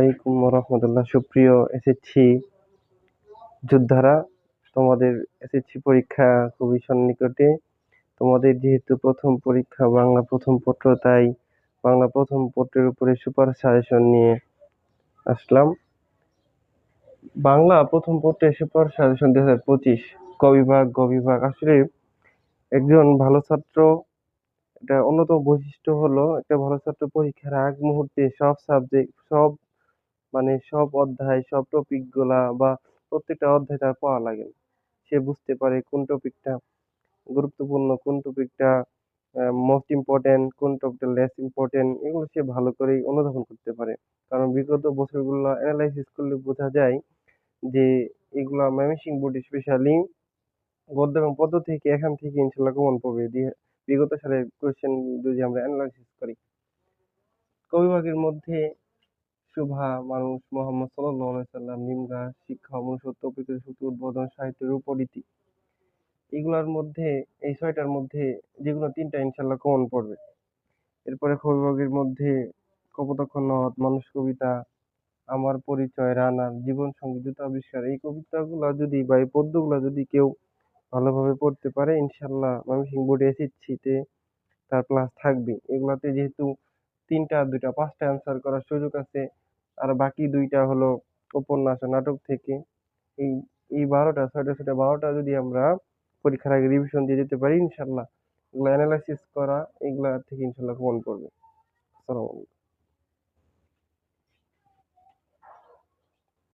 আলাইকুম রহমতুল্লাহ। সুপ্রিয় এসএসসি যোদ্ধারা, তোমাদের এসএসসি পরীক্ষা খুবই সন্নিকটে। তোমাদের যেহেতু প্রথম পরীক্ষা, বাংলা প্রথম পত্র, তাই বাংলা প্রথম পত্রের উপরে সুপার সাজেশন নিয়ে আসলাম। বাংলা প্রথম পত্রে সুপার সাজেশন দুই হাজার পঁচিশ, ক বিভাগ, গ বিভাগ। আসলে একজন ভালো ছাত্র, এটা অন্যতম বৈশিষ্ট্য হলো, একটা ভালো ছাত্র পরীক্ষার আগ মুহূর্তে সব সাবজেক্ট সব মানে সব অধ্যায়, সব টপিকগুলা বা প্রত্যেকটা অধ্যায় তার পড়া লাগে। সে বুঝতে পারে কোন টপিকটা গুরুত্বপূর্ণ, কোন টপিকটা মোস্ট ইম্পর্টেন্ট কোন টপিকটা লেস ইম্পর্টেন্ট এগুলো সে ভালো করেই অনুধাবন করতে পারে। কারণ বিগত বছরগুলো অ্যানালাইসিস করলে বোঝা যায় যে এগুলা ময়মনসিংহ বোর্ড স্পেশালি গদ্য এবং পদ্য থেকে এখান থেকে ইনশাল্লাহ কমন পড়বে দিয়ে বিগত সালের কোয়েশ্চেন যদি আমরা অ্যানালাইসিস করি। কবিভাগের মধ্যে শুভা মানুষ মোহাম্মদ আলাইহি সাল্লাম নিমগা শিক্ষা, মনুষ্যত্ব, প্রকৃতি উদ্বোধন, সাহিত্যের উপরীতি এগুলার মধ্যে, এই ছয়টার মধ্যে যেগুলো তিনটা ইনশাল্লাহ কমন পড়বে। এরপরে কবিভাগের মধ্যে কপোতাক্ষ নদ, মানুষ কবিতা, আমার পরিচয়, রানার, জীবন সংগীত জুতা আবিষ্কার এই কবিতাগুলো যদি বা এই পদ্যগুলা যদি কেউ ভালোভাবে পড়তে পারে ইনশাল্লাহ ময়মনসিংহ বোর্ডে এসএসসিতে তার ক্লাস থাকবে। এগুলাতে যেহেতু তিনটা, দুইটা, পাঁচটা অ্যান্সার করার সুযোগ আছে। আর বাকি দুইটা হলো উপন্যাস নাটক থেকে। এই এই বারোটা, ছয়টা ছয়টা, বারোটা যদি আমরা পরীক্ষার আগে রিভিশন দিয়ে দিতে পারি ইনশাল্লাহ এগুলো অ্যানালাইসিস করা, এগুলা থেকে ইনশাল্লাহ কমন পড়বে। আসসালামু আলাইকুম।